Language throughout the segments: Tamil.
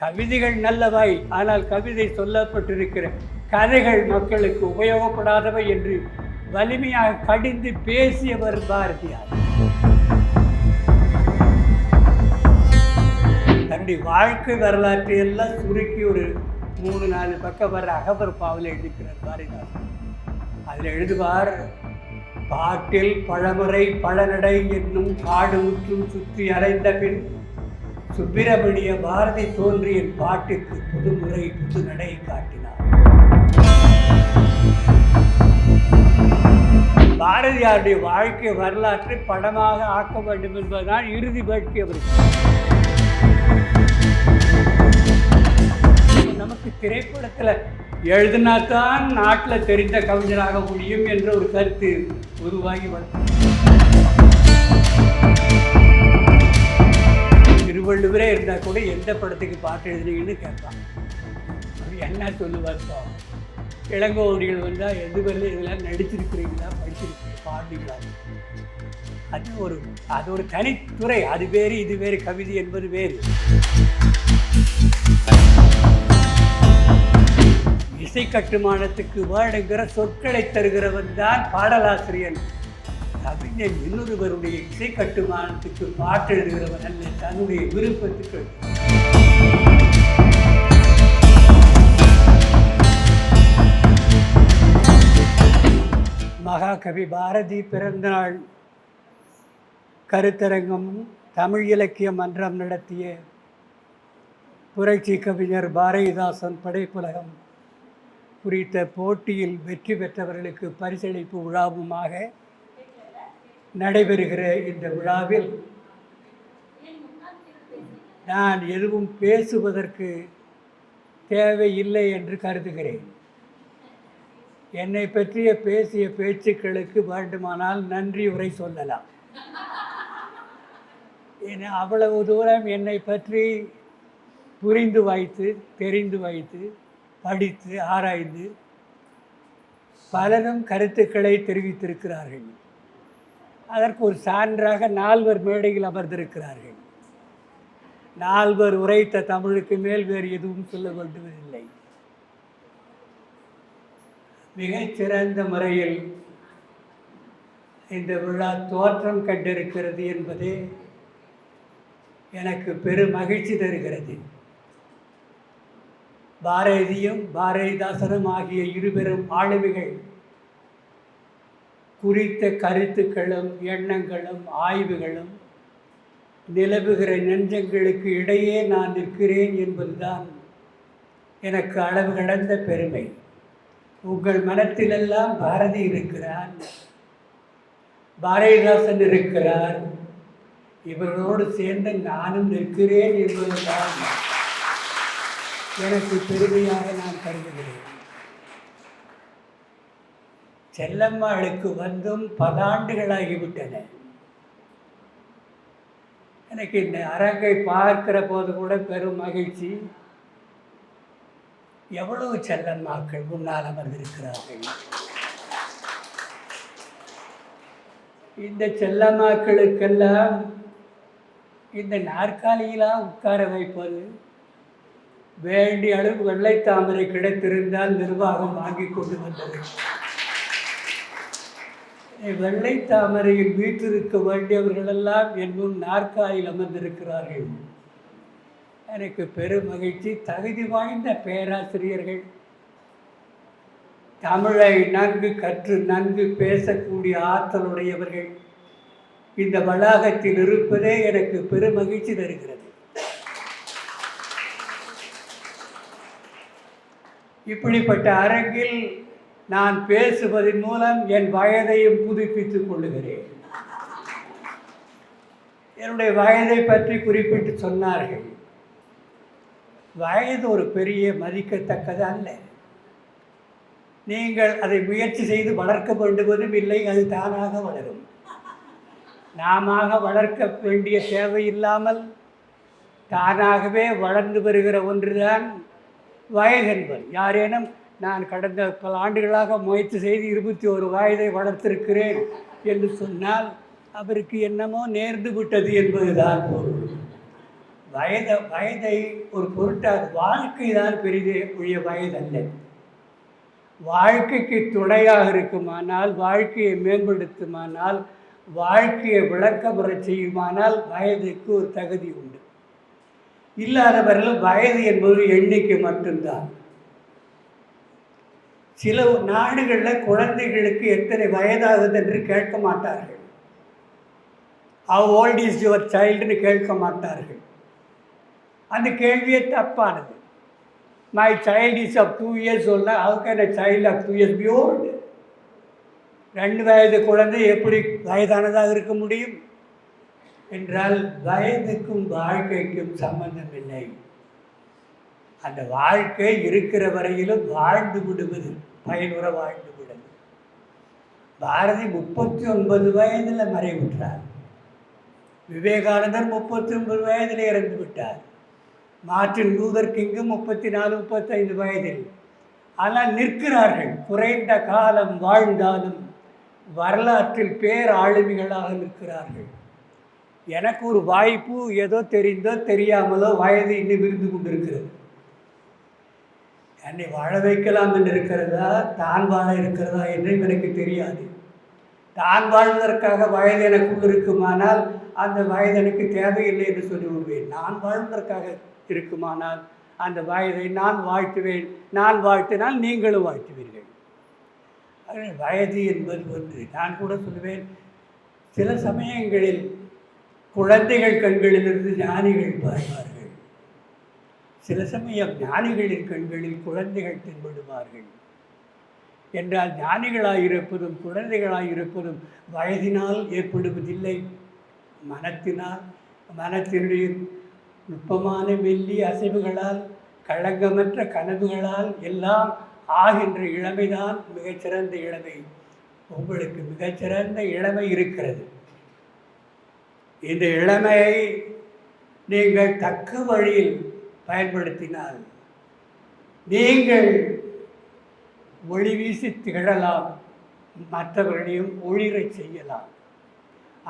கவிதைகள் நல்லவை ஆனால் கவிதை சொல்லப்பட்டிருக்கிற கதைகள் மக்களுக்கு உபயோகப்படாதவை என்று வலிமையாக கடிந்து பேசியவர் பாரதியார். தன்னுடைய வாழ்க்கை வரலாற்றை எல்லாம் சுருக்கி ஒரு மூணு நாலு பக்கம் வர அகபர் பாவில் எழுதிக்கிறார் பாரதிதாசன். அதில் எழுதுவார் பாட்டில் பழமுறை பழநடை என்னும் காடு முற்றும் சுற்றி அலைந்த பின் சுப்பிரமணிய பாரதி தோன்றிய பாட்டுக்கு புதுமுறை புது நடை காட்டினார். பாரதியாருடைய வாழ்க்கை வரலாற்றை படமாக ஆக்க வேண்டும் என்பதுதான் இறுதி வேட்கை அவருக்கு. நமக்கு திரைப்படத்தில் எழுதினாத்தான் நாட்டில் தெரிந்த கவிஞராக முடியும் என்ற ஒரு கருத்து உருவாகி வந்தது திருவள்ளுவரே இருந்தால் கூட எந்த படத்துக்கு பாட்டு எழுதுனீங்கன்னு கேட்பான். அவர் என்ன சொல்லுவார் பாவம். இளங்கோவடிகள் வந்தால் எது வரல இதெல்லாம் நடிச்சிருக்கிறீங்களா? படிச்சிருக்கீங்க பாடுறீங்களா? அது ஒரு அது ஒரு தனித்துறை. அது வேறு இது வேறு. கவிதை என்பது வேறு. இசை கட்டுமானத்துக்கு வேடுங்கிற சொற்களை தருகிறவன் தான் பாடலாசிரியன். கவிஞன் இன்னொருவருடைய இசை கட்டுமானத்துக்கு பாட்டு எழுதுகிறவன் அல்ல தன்னுடைய விருப்பத்துக்கு. மகாகவி பாரதி பிறந்தநாள் கருத்தரங்கம் தமிழ் இலக்கிய மன்றம் நடத்திய புரட்சி கவிஞர் பாரதிதாசன் படைப்புலகம் குறித்த போட்டியில் வெற்றி பெற்றவர்களுக்கு பரிசளிப்பு விழாவுமாக நடைபெறுகிற இந்த விழாவில் நான் எதுவும் பேசுவதற்கு தேவையில்லை என்று கருதுகிறேன். என்னை பற்றிய பேசிய பேச்சுக்களுக்கு வேண்டுமானால் நன்றி உரை சொல்லலாம். ஏன்னா அவ்வளவு தூரம் என்னை பற்றி புரிந்து வைத்து தெரிந்து வைத்து படித்து ஆராய்ந்து பலரும் கருத்துக்களை தெரிவித்திருக்கிறார்கள். அதற்கு ஒரு சான்றாக நால்வர் மேடையில் அமர்ந்திருக்கிறார்கள். நால்வர் உரைத்த தமிழுக்கு மேல் வேறு எதுவும் சொல்ல வேண்டுவதில்லை. மிகச்சிறந்த முறையில் இந்த விழா தோற்றம் கண்டிருக்கிறது என்பதே எனக்கு பெரும் மகிழ்ச்சி தருகிறது. பாரதியும் பாரதிதாசனும் ஆகிய இருபெரும் ஆளுமைகள் குறித்த கருத்துக்களும் எண்ணங்களும் ஆய்வுகளும் நிலவுகிற நெஞ்சங்களுக்கு இடையே நான் நிற்கிறேன் என்பதுதான் எனக்கு அளவு கடந்த பெருமை. உங்கள் மனத்திலெல்லாம் பாரதி இருக்கிறார். பாரதிதாசன் இருக்கிறார். இவர்களோடு சேர்ந்து நானும் நிற்கிறேன் என்பதுதான் எனக்கு பெருமையாக நான் கருதுகிறேன். செல்லம்மாளுக்கு வந்தும் பல ஆண்டுகளாகிவிட்டன எனக்கு இந்த அரங்கை பார்க்கிற போது கூட பெரும் மகிழ்ச்சி. எவ்வளவு செல்லம்மாக்கள் முன்னால் அமர்ந்திருக்கிறார்கள். இந்த செல்லம்மாக்களுக்கெல்லாம் இந்த நாற்காலியெல்லாம் உட்கார வைப்பது வேண்டிய அளவு வெள்ளை தாமரை கிடைத்திருந்தால் நிர்வாகம் வாங்கி கொண்டு வந்தது. வெள்ளை தாமரையில் வீற்றிருக்க வேண்டியவர்களெல்லாம் என்னும் நாற்காலில் அமர்ந்திருக்கிறார்கள். எனக்கு பெரும் மகிழ்ச்சி தகுதி வாய்ந்த பேராசிரியர்கள். தமிழை நன்கு கற்று நன்கு பேசக்கூடிய ஆற்றலுடையவர்கள். இந்த வளாகத்தில் இருப்பதே எனக்கு பெரும் மகிழ்ச்சி தருகிறது. இப்படிப்பட்ட அரங்கில் நான் பேசுவதன் மூலம் என் வயதையும் புதுப்பித்துக் கொள்ளுகிறேன். என்னுடைய வயதை பற்றி குறிப்பிட்டு சொன்னார்கள். வயது ஒரு பெரிய மதிக்கத்தக்கது அல்ல. நீங்கள் அதை முயற்சி செய்து வளர்க்க வேண்டுவதும் இல்லை அது தானாக வளரும். நாம வளர்க்க வேண்டிய தேவையில்லாமல் தானாகவே வளர்ந்து வருகிற ஒன்றுதான் வயது என்பது. யாரேனும் நான் கடந்த பல ஆண்டுகளாக முயற்சி செய்து இருபத்தி ஒரு வயதை வளர்த்திருக்கிறேன் என்று சொன்னால் அவருக்கு என்னமோ நேர்ந்து விட்டது என்பதுதான் பொருள். வயதை வயதை ஒரு பொருட்டாக வாழ்க்கை தான் பெரிதே உரிய வயதல்ல. வாழ்க்கைக்கு துணையாக இருக்குமானால் வாழ்க்கையை மேம்படுத்துமானால் வாழ்க்கையை விளக்கமுறை செய்யுமானால் வயதுக்கு ஒரு தகுதி உண்டு. இல்லாதவர்கள் வயது என்பது எண்ணிக்கை மட்டும்தான். சில நாடுகளில் குழந்தைகளுக்கு எத்தனை வயதாகுது என்று கேட்க மாட்டார்கள். ஹவ் ஓல்ட் இஸ் யுவர் சைல்டுன்னு கேட்க மாட்டார்கள். அந்த கேள்வியே தப்பானது. My child is of two years சொல்ல அவருக்கு child of two years be old ரெண்டு வயது குழந்தை எப்படி வயதானதாக இருக்க முடியும்? என்றால் வயதுக்கும் வாழ்க்கைக்கும் சம்பந்தம் இல்லை அந்த வாழ்க்கை இருக்கிற வரையிலும் வாழ்ந்து விடுவது பயனுற வாழ்ந்து விடுவது. பாரதி முப்பத்தி ஒன்பது வயதில் மறைவுற்றார் விவேகானந்தர் முப்பத்தி ஒன்பது வயதில் இறந்து விட்டார். மார்ட்டின் லூதர் கிங்கு முப்பத்தி நாலு முப்பத்தைந்து வயதில். ஆனால் நிற்கிறார்கள். குறைந்த காலம் வாழ்ந்தாலும் வரலாற்றில் பேர் ஆளுமைகளாக நிற்கிறார்கள். எனக்கு ஒரு வாய்ப்பு ஏதோ தெரிந்தோ தெரியாமலோ வயது இன்னும் இருந்து கொண்டிருக்கிறது. என்னை வாழ வைக்கலாம் என்று இருக்கிறதா? தான் வாழ இருக்கிறதா என்றும் எனக்கு தெரியாது. தான் வாழ்வதற்காக வயது எனக்குள் இருக்குமானால் அந்த வயது எனக்கு தேவையில்லை என்று சொல்லி விடுவேன் நான் வாழ்வதற்காக இருக்குமானால் அந்த வயதை நான் வாழ்த்துவேன். நான் வாழ்த்தினால் நீங்களும் வாழ்த்துவீர்கள். வயது என்பது ஒன்று. நான் கூட சொல்லுவேன் சில சமயங்களில் குழந்தைகள் கண்களிலிருந்து ஞானிகள் பார்ப்பார்கள் சில சமயம் ஞானிகளின் கண்களில் குழந்தைகள் தென்படுவார்கள். என்றால் ஞானிகளாயிருப்பதும் குழந்தைகளாயிருப்பதும் வயதினால் ஏற்படுவதில்லை. மனத்தினால் மனத்தினுடைய நுட்பமான மெல்லி அசைவுகளால் களங்கமற்ற கனவுகளால் எல்லாம் ஆகின்ற இளமைதான் மிகச்சிறந்த இளமை. உங்களுக்கு மிகச்சிறந்த இளமை இருக்கிறது. இந்த இளமையை நீங்கள் தக்க வழியில் பயன்படுத்தினால் நீங்கள் ஒளி வீசி திகழலாம். மற்றவர்களையும் ஒளிரச் செய்யலாம்.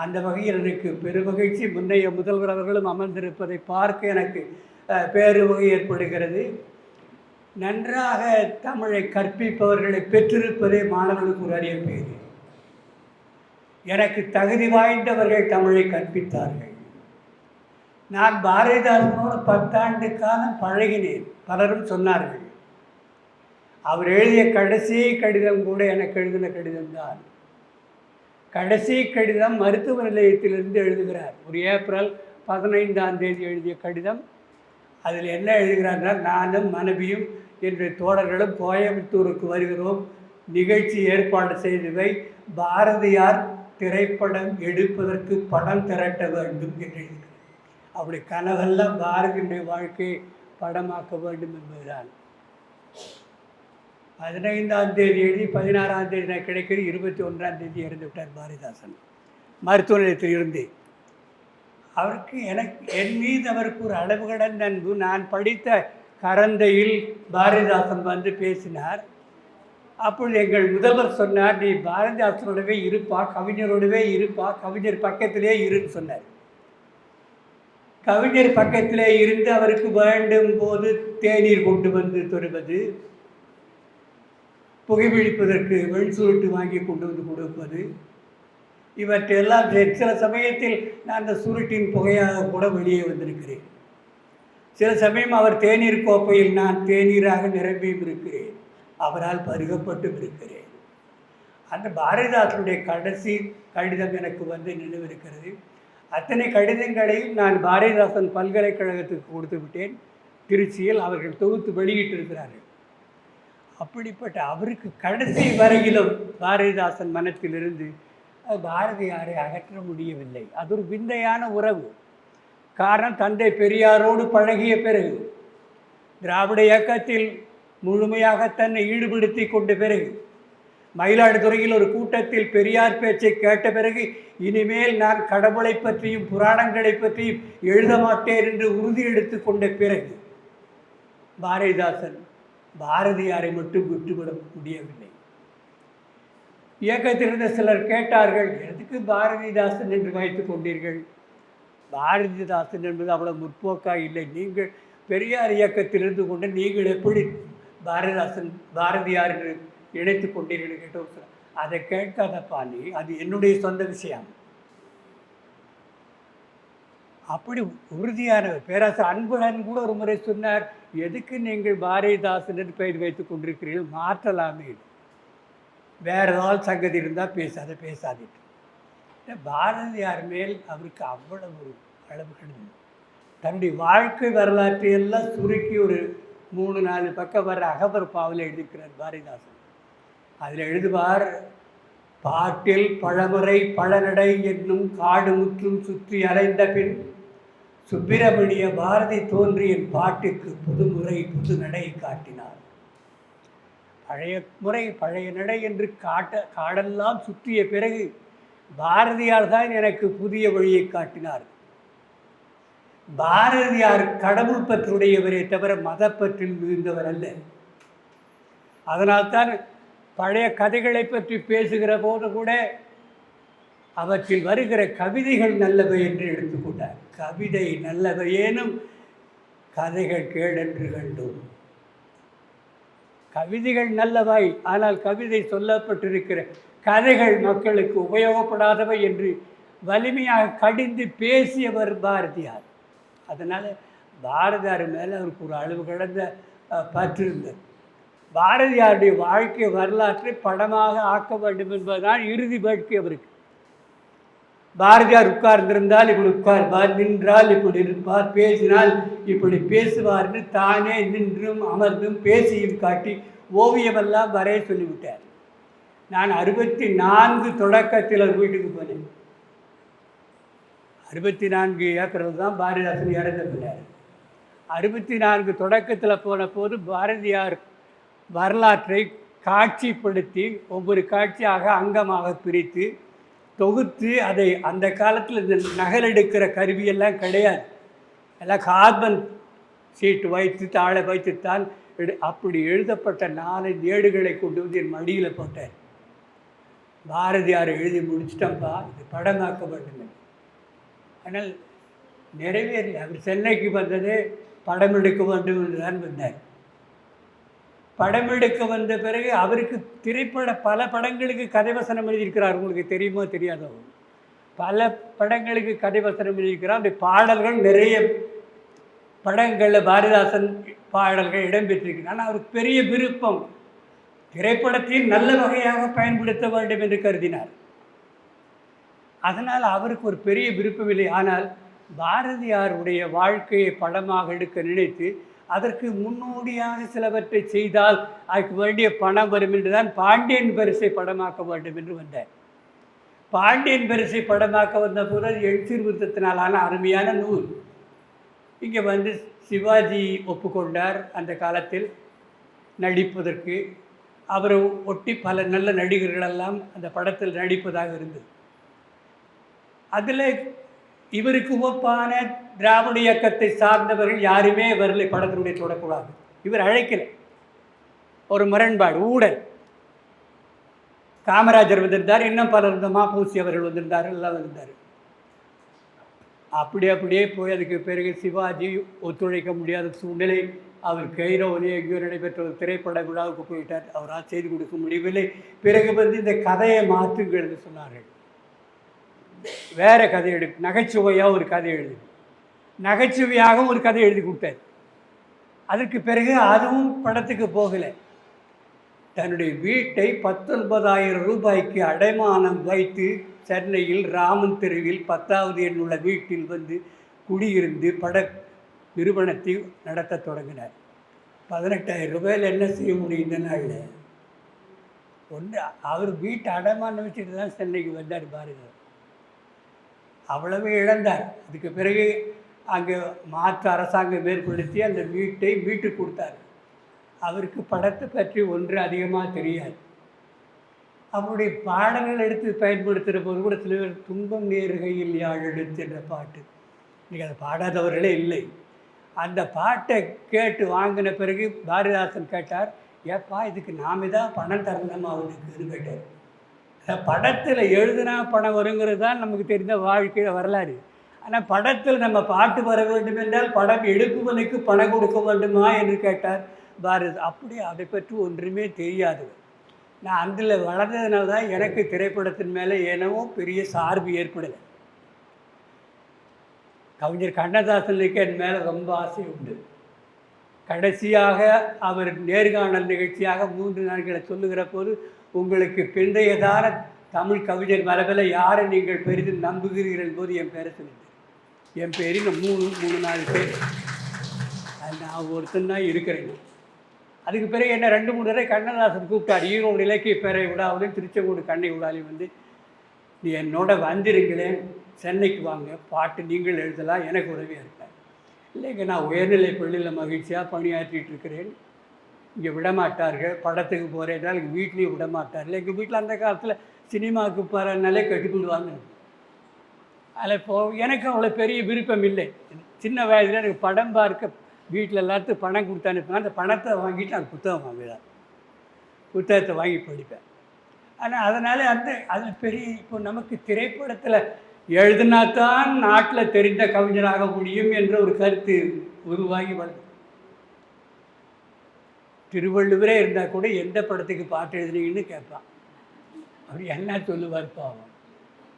அந்த வகையில் எனக்கு பெருமகிழ்ச்சி. முன்னைய முதல்வர் அவர்களும் அமர்ந்திருப்பதை பார்க்க எனக்கு பேருவகை ஏற்படுகிறது. நன்றாக தமிழை கற்பிப்பவர்களை பெற்றிருப்பதே மாணவர்களுக்கு ஒரு அரிய பேர் எனக்கு தகுதி வாய்ந்தவர்கள் தமிழை கற்பித்தார்கள். நான் பாரதிதாசனோடு பத்தாண்டு காலம் பழகினேன். பலரும் சொன்னார்கள். அவர் எழுதிய கடைசி கடிதம் கூட எனக்கு எழுதின கடிதம்தான். கடைசி கடிதம் மருத்துவ நிலையத்திலிருந்து எழுதுகிறார். ஒரு ஏப்ரல் பதினைந்தாம் தேதி எழுதிய கடிதம். அதில் என்ன எழுதுகிறார்னா நானும் மனைவியும் என்னுடைய தோழர்களும் கோயம்புத்தூருக்கு வருகிறோம். நிகழ்ச்சி ஏற்பாடு செய்தவை பாரதியார் திரைப்படம் எடுப்பதற்கு பணம் திரட்ட வேண்டும் என்று எழுதுகிறார். அப்படி கனவெல்லாம் பாரதியுடைய வாழ்க்கையை படமாக்க வேண்டும் என்பதுதான். பதினைந்தாம் தேதி எழுதி பதினாறாம் தேதி நான் கிடைக்கிறது இருபத்தி ஒன்றாம் தேதி இறந்து விட்டார் பாரதிதாசன். மருத்துவ நிலையத்தில் இருந்து அவருக்கு எனக்கு என் மீது அவருக்கு ஒரு அளவு கடந்த அன்பு. நான் படித்த கரந்தையில் பாரதிதாசன் வந்து பேசினார். அப்பொழுது எங்கள் முதல்வர் சொன்னார் நீ பாரதிதாசனோடவே இருப்பா கவிஞரோடவே இருப்பா கவிஞர் பக்கத்திலே இருன்னு சொன்னார். கவிஞர் பக்கத்திலே இருந்து அவருக்கு வேண்டும் போது தேநீர் கொண்டு வந்து தருவது புகைப்பிடிப்பதற்கு வெண்சுருட்டு வாங்கி கொண்டு வந்து கொடுப்பது. இவற்றையெல்லாம் செ- சில சமயத்தில் நான் அந்த சுருட்டின் புகையாக கூட வெளியே வந்திருக்கிறேன். சில சமயம் அவர் தேநீர் கோப்பையில் நான் தேநீராக நிரம்பியும் இருக்கிறேன். அவரால் பருகப்பட்டும் இருக்கிறேன். அந்த பாரதிதாசனுடைய கடைசி கடிதம் எனக்கு வந்து நினைவிருக்கிறது. அத்தனை கடிதங்களையும் நான் பாரதிதாசன் பல்கலைக்கழகத்துக்கு கொடுத்து விட்டேன். திருச்சியில் அவர்கள் தொகுத்து வெளியிட்டிருக்கிறார்கள். அப்படிப்பட்ட அவருக்கு கடைசி வரையிலும் பாரதிதாசன் மனத்திலிருந்து பாரதியாரை அகற்ற முடியவில்லை. அது ஒரு விந்தையான உறவு. காரணம் தந்தை பெரியாரோடு பழகிய பிறகு திராவிட இயக்கத்தில் முழுமையாக தன்னை ஈடுபடுத்தி கொண்ட பிறகு மயிலாடுதுறையில் ஒரு கூட்டத்தில் பெரியார் பேச்சை கேட்ட பிறகு இனிமேல் நான் கடவுளை பற்றியும் புராணங்களை பற்றியும் எழுத மாட்டேன் என்று உறுதி எடுத்து கொண்ட பிறகு பாரதிதாசன் பாரதியாரை மட்டும் விட்டுவிட முடியவில்லை. இயக்கத்திலிருந்த சிலர் கேட்டார்கள் எதுக்கு பாரதிதாசன் என்று வைத்துக் கொண்டீர்கள்? பாரதிதாசன் என்பது அவ்வளோ முற்போக்காக இல்லை. நீங்கள் பெரியார் இயக்கத்தில் இருந்து கொண்டு நீங்கள் எப்படி பாரதிதாசன் பாரதியார் என்று இணைத்து கொண்டீர்கள் கேட்ட அதை கேட்காதப்பா நீ அது என்னுடைய சொந்த விஷயம். அப்படி உறுதியானவர் பேராசர் அன்புடன் கூட ஒரு முறை சொன்னார் எதுக்கு நீங்கள் பாரதிதாசன் என்று பெயர் வைத்துக் கொண்டிருக்கிறீர்கள்? மாற்றலாமே வேற ஏதாவது சங்கதி இருந்தால் பேசாத பேசாதீட்டு பாரதியார் மேல் அவருக்கு அவ்வளவு ஒரு அளவு கிடையாது தன்னுடைய வாழ்க்கை வரலாற்றை எல்லாம் சுருக்கி ஒரு மூணு நாலு பக்கம் வர அகபர் பாவில் எழுதிக்கிறார் பாரதிதாசன். அதில் எழுதுவார் பாட்டில் பழமுறை பழநடை என்னும் காடு முற்றும் சுற்றி அலைந்த பின் சுப்பிரமணிய பாரதி தோன்றி என் பாட்டுக்கு புதுமுறை புது நடை காட்டினார். பழைய முறை பழைய நடை என்று காட்ட காடெல்லாம் சுற்றிய பிறகு பாரதியார் தான் எனக்கு புதிய வழியை காட்டினார். பாரதியார் கடவுள் பற்றுடையவரே தவிர மதப்பற்றில் மிகுந்தவர் அல்ல. அதனால்தான் பழைய கதைகளை பற்றி பேசுகிற போது கூட அவற்றில் வருகிற கவிதைகள் நல்லவை என்று எடுத்துக்கொண்டார். கவிதை நல்லவையேனும் கதைகள் கேடென்று கண்டோம். கவிதைகள் நல்லவாய் ஆனால் கவிதை சொல்லப்பட்டிருக்கிற கதைகள் மக்களுக்கு உபயோகப்படாதவை என்று வலிமையாக கடிந்து பேசியவர் பாரதியார். அதனால் பாரதியார் மேலே அவருக்கு ஒரு அளவு கடந்த பற்று இருந்தது. பாரதியாருடைய வாழ்க்கை வரலாற்றை படமாக ஆக்க வேண்டும் என்பதுதான் இறுதி வேட்கை அவருக்கு. பாரதியார் உட்கார்ந்திருந்தால் இப்படி உட்கார்வார் நின்றால் இப்படி இருப்பார் பேசினால் இப்படி பேசுவார்னு தானே நின்றும் அமர்ந்தும் பேசியும் காட்டி ஓவியமெல்லாம் வரைய சொல்லிவிட்டார். நான் அறுபத்தி நான்கு தொடக்கத்தில் அவர் வீட்டுக்கு போனேன். அறுபத்தி நான்கு ஏக்கரில் தான் பாரதிதாசன் இறந்த பிள்ளையார் அறுபத்தி நான்கு தொடக்கத்தில் போன போது பாரதியார் வரலாற்றை காட்சிப்படுத்தி ஒவ்வொரு காட்சியாக அங்கமாக பிரித்து தொகுத்து அதை அந்த காலத்தில் இந்த நகலெடுக்கிற கருவியெல்லாம் கிடையாது. எல்லாம் கார்பன் சீட்டு வைத்து தாழ வைத்துத்தான் எடு அப்படி எழுதப்பட்ட நாலஞ்சு ஏடுகளை கொண்டு வந்து என் மடியில் போட்டேன். பாரதியார் எழுதி முடிச்சிட்டப்பா இது படமாக்க வேண்டும் ஆனால் நிறைவேறி அவர் சென்னைக்கு வந்ததே படம் எடுக்க வேண்டும் என்று தான் வந்தார் படம் எடுக்க வந்த பிறகு அவருக்கு திரைப்பட பல படங்களுக்கு கதை வசனம் எழுதியிருக்கிறார். உங்களுக்கு தெரியுமோ? தெரியாதோ? பல படங்களுக்கு கதை வசனம் எழுதியிருக்கிறார். அந்த பாடல்கள் நிறைய படங்களில் பாரதிதாசன் பாடல்கள் இடம்பெற்றிருக்கிறார் ஆனால் அவருக்கு பெரிய விருப்பம் திரைப்படத்தையும் நல்ல வகையாக பயன்படுத்த வேண்டும் என்று கருதினார். அதனால் அவருக்கு ஒரு பெரிய விருப்பம் இல்லை. ஆனால் பாரதியாருடைய வாழ்க்கையை படமாக எடுக்க நினைத்து அதற்கு முன்னோடியாக சிலவற்றை செய்தால் அதுக்கு வேண்டிய பணம் வரும் என்று தான் பாண்டியன் பரிசை படமாக்க வேண்டும் என்று வந்தார். பாண்டியன் பரிசை படமாக்க வந்த போது அது அருமையான நூல். இங்கே வந்து சிவாஜி ஒப்புக்கொண்டார் அந்த காலத்தில் நடிப்பதற்கு. அவரை ஒட்டி பல நல்ல நடிகர்களெல்லாம் அந்த படத்தில் நடிப்பதாக இருந்தது. அதில் இவருக்கு ஒப்பான திராவிட இயக்கத்தை சார்ந்தவர்கள் யாருமே வரலை படத்தினுடைய தொடக்கூடாது. இவர் அழைக்கல. ஒரு முரண்பாடு ஊழல். காமராஜர் வந்திருந்தார் இன்னும் பலர் இருந்த மாப்பூசி அவர்கள் வந்திருந்தார் எல்லாம் வந்திருந்தார். அப்படி அப்படியே போய் அதுக்கு பிறகு சிவாஜி ஒத்துழைக்க முடியாத சூழ்நிலை அவர் கைரோலி எங்கேயோ நடைபெற்ற ஒரு திரைப்பட விழாவுக்கு போயிட்டார். அவரால் செய்து கொடுக்க முடியவில்லை. பிறகு வந்து இந்த கதையை மாற்றுங்கள் என்று சொன்னார்கள். வேறு கதை எடு நகைச்சுவையாக ஒரு கதை எழுது. நகைச்சுவையாக ஒரு கதை எழுதி கொடுத்தார். அதற்கு பிறகு அதுவும் படத்துக்கு போகலை. தன்னுடைய வீட்டை பத்தொன்பதாயிரம் ரூபாய்க்கு அடைமானம் வைத்து சென்னையில் ராமன் தெருவில் பத்தாவது எண்ணுள்ள வீட்டில் வந்து குடியிருந்து பட நிறுவனத்தை நடத்த தொடங்கினார். பதினெட்டாயிரம் ரூபாயில் என்ன செய்ய முடியும் இந்த நாளில் ஒன்று அவர் வீட்டை அடைமானம் வச்சுட்டு தான் சென்னைக்கு வந்தார் பாரதியார் அவ்வளவு இழந்தார். அதுக்கு பிறகு அங்கே மாற்று அரசாங்கம் ஏற்படுத்தி அந்த வீட்டை மீட்டு கொடுத்தார். அவருக்கு படத்தை பற்றி ஒன்று அதிகமாக தெரியாது. அவருடைய பாடல்கள் எடுத்து பயன்படுத்துகிற போது கூட சில பேர் துன்பம் நேருகையில் யாழ் என்ற பாட்டு. இன்றைக்கி அதை பாடாதவர்களே இல்லை. அந்த பாட்டை கேட்டு வாங்கின பிறகு பாரதிதாசன் கேட்டார் ஏப்பா இதுக்கு நாம தான் பணம் தரணுமா அவனுக்குன்னு கேட்டார். படத்தில் எழுதுனா பணம் வருங்கிறது தான் நமக்கு தெரிந்த வாழ்க்கையில் வரலாறு. ஆனால் படத்தில் நம்ம பாட்டு வர வேண்டும் என்றால் படம் எடுப்பவனுக்கு பணம் கொடுக்க வேண்டுமா என்று கேட்டார் பாரத். அப்படி அதை பற்றி ஒன்றுமே தெரியாது. நான் அதில் வளர்ந்ததுனால தான் எனக்கு திரைப்படத்தின் மேலே ஏனவோ பெரிய சார்பு ஏற்படலை. கவிஞர் கண்ணதாசனுக்கு என் மேலே ரொம்ப ஆசை உண்டு. கடைசியாக அவர் நேர்காணல் நிகழ்ச்சியாக மூன்று நாட்களை சொல்லுகிற போது உங்களுக்கு பிந்தையதான தமிழ் கவிஞர் மரபில் யாரை நீங்கள் பெரிதும் நம்புகிறீர்கள் போது என் பேரை சொல்லுங்கள் என் பேரில் மூணு மூணு நாலு பேர். அது நான் ஒருத்தன் தான் இருக்கிறேன். அதுக்கு பிறகு என்ன ரெண்டு மூணு தடவை கண்ணதாசன் கூப்பிட்டார். ஈரோடு இலக்கிய பேரை விடாவிலும் திருச்செங்கோடு கண்ணை விடாலையும் வந்து நீ என்னோட வந்திருங்களேன் சென்னைக்கு வாங்க. பாட்டு நீங்கள் எழுதலாம். எனக்கு உதவியாக இருப்பேன் இல்லைங்க நான் உயர்நிலை பள்ளியில் மகிழ்ச்சியாக பணியாற்றிட்டு இருக்கிறேன். இங்கே விடமாட்டார்கள் படத்துக்கு போகிறேன்னால் எங்கள் வீட்லேயும் விடமாட்டார்கள். எங்கள் வீட்டில் அந்த காலத்தில் சினிமாவுக்கு போகிறனாலே கட்டிக்கிடுவாங்க அதில் போ எனக்கு அவ்வளோ பெரிய விருப்பம் இல்லை. சின்ன வயதில் எனக்கு படம் பார்க்க வீட்டில் எல்லாத்துக்கும் பணம் கொடுத்து அனுப்புவேன். அந்த பணத்தை வாங்கிட்டு நான் புத்தகம் வாங்குவேன். புத்தகத்தை வாங்கி படிப்பேன். ஆனால் அதனால் அந்த அது பெரிய இப்போ நமக்கு திரைப்படத்தில் எழுதினா தான் நாட்டில் தெரிந்த கவிஞராக முடியும் என்ற ஒரு கருத்து உருவாகி வருது திருவள்ளுவரே இருந்தால் கூட எந்த படத்துக்கு பாட்டு எழுதுனீங்கன்னு கேட்பான். அவர் என்ன சொல்லுவார் பாவம்.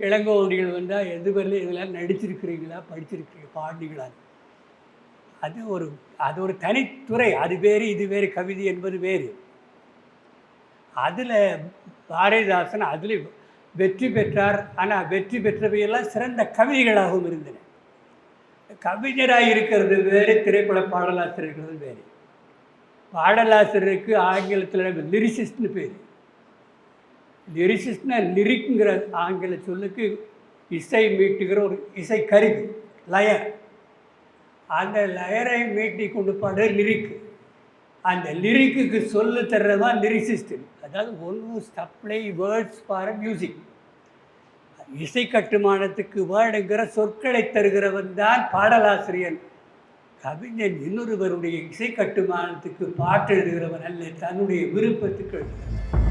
இளங்கோவடிகள் வந்தால் எது வரல இதெல்லாம் நடிச்சிருக்கிறீங்களா படிச்சிருக்கிறீங்க பாடினீங்களா அது ஒரு அது ஒரு தனித்துறை. அது வேறு இது வேறு கவிதை என்பது வேறு. அதில் பாரதிதாசன் அதில் வெற்றி பெற்றார். ஆனால் வெற்றி பெற்றவையெல்லாம் சிறந்த கவிதைகளாகவும் இருந்தன. கவிஞராக இருக்கிறது வேறு திரைப்பட பாடலாசிரியர்கள் வேறு. பாடலாசிரியருக்கு ஆங்கிலத்தில் லிரிசிஸ்ட்னு பேர். லிரிசிஸ்ட்னா லிரிக்குங்கிற ஆங்கில சொல்லுக்கு இசை மீட்டுகிற ஒரு இசை கருவி லயர். அந்த லயரை மீட்டி கொண்டு பாடுற லிரிக்கு அந்த லிரிக்குக்கு சொல்லு தர்றதான் லிரிசிஸ்ட் அதாவது ஒன்று சப்ளை வேர்ட்ஸ் ஃபார் மியூசிக் இசை கட்டுமானத்துக்கு வேர்டுங்கிற சொற்களை தருகிறவன் தான் பாடலாசிரியன். கவிஞன் இன்னொருவருடைய இசை கட்டுமானத்துக்கு பாட்டு எழுதுகிறவன் அல்ல தன்னுடைய விருப்பத்துக்கு எழுதுகிறவன்